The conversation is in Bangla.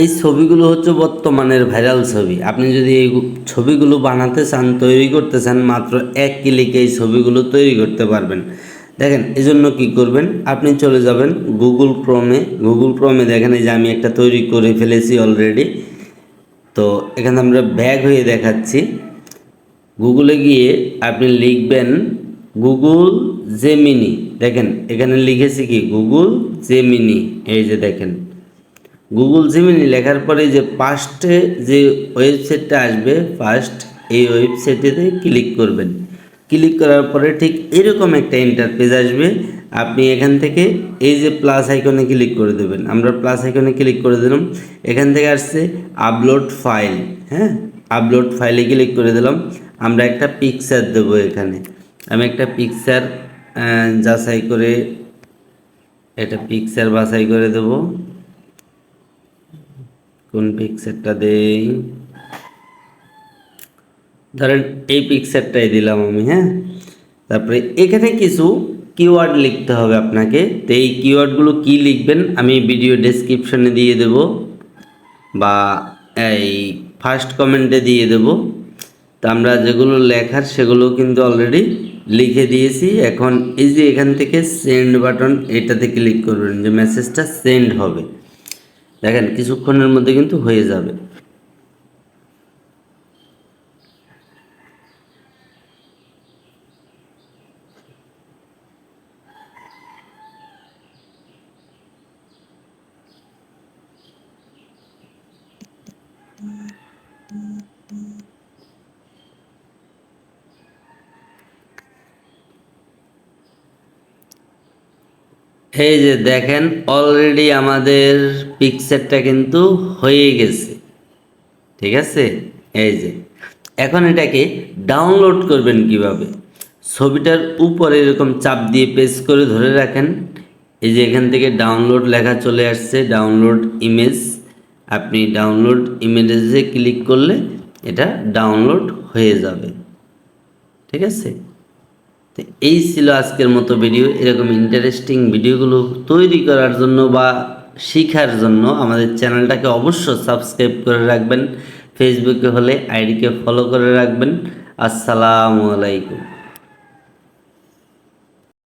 এই ছবিগুলো হচ্ছে বর্তমানের ভাইরাল ছবি। আপনি যদি এই ছবিগুলো বানাতে চান, তৈরি করতে চান, মাত্র এক ক্লিকে এই ছবিগুলো তৈরি করতে পারবেন। দেখেন, এজন্য কি করবেন? আপনি চলে যাবেন গুগল ক্রোমে গুগল ক্রোমে দেখেন, এই যে আমি একটা তৈরি করে ফেলেছি অলরেডি তো এখানে আমরা ব্যাগ হয়ে দেখাচ্ছি। গুগলে গিয়ে আপনি লিখবেন গুগল জেমিনি দেখেন, এখানে লিখেছি কি? গুগল জেমিনি এই যে দেখেন। গুগল জিমিনি লেখার পরে যে ফার্স্টে যে ওয়েবসাইটটা আসবে ফার্স্ট এই ওয়েবসাইটেতে ক্লিক করবেন। ক্লিক করার পরে ঠিক এরকম একটা ইন্টারপেজ আসবে। আপনি এখান থেকে এই যে প্লাস আইকনে ক্লিক করে দেবেন। আমরা প্লাস আইকনে ক্লিক করে দিলাম। এখান থেকে আসছে আপলোড ফাইল হ্যাঁ? আপলোড ফাইলে ক্লিক করে দিলাম। আমরা একটা পিকচার দেবো এখানে। আমি একটা পিকচার যাচাই করে এটা পিকচার বাছাই করে দেবো। কোন পিকচারটা দেই? ধরেন এই পিকচারটাই দিলাম আমি হ্যাঁ? তারপরে এখানে কিছু কিওয়ার্ড লিখতে হবে আপনাকে। তো এই কিওয়ার্ডগুলো কি লিখবেন আমি ভিডিও ডেসক্রিপশনে দিয়ে দেব বা এই ফার্স্ট কমেন্টে দিয়ে দেব। তো আমরা যেগুলো লেখার সেগুলো কিন্তু অলরেডি লিখে দিয়েছি। এখন এই যে এখান থেকে সেন্ড বাটন এটাতে ক্লিক করবেন যে মেসেজটা সেন্ড হবে। দেখেন কিছুক্ষণের মধ্যে কিন্তু হয়ে যাবে। এই যে দেখেন অলরেডি আমাদের পিকচারটা কিন্তু হয়ে গেছে। ঠিক আছে? এই যে, এখন এটাকে ডাউনলোড করবেন কীভাবে? ছবিটার উপরে এরকম চাপ দিয়ে পেস্ট করে ধরে রাখেন। এই যে এখান থেকে ডাউনলোড লেখা চলে আসছে ডাউনলোড ইমেজ আপনি ডাউনলোড ইমেজে ক্লিক করলে এটা ডাউনলোড হয়ে যাবে। ঠিক আছে? তো এই ছিল আজকের মতো ভিডিও এরকম ইন্টারেস্টিং ভিডিওগুলো তৈরি করার জন্য বা শেখার জন্য আমাদের চ্যানেলটাকে অবশ্য সাবস্ক্রাইব করে রাখবেন। ফেসবুকে হলে আইডিকে ফলো করে রাখবেন। আসসালামু আলাইকুম।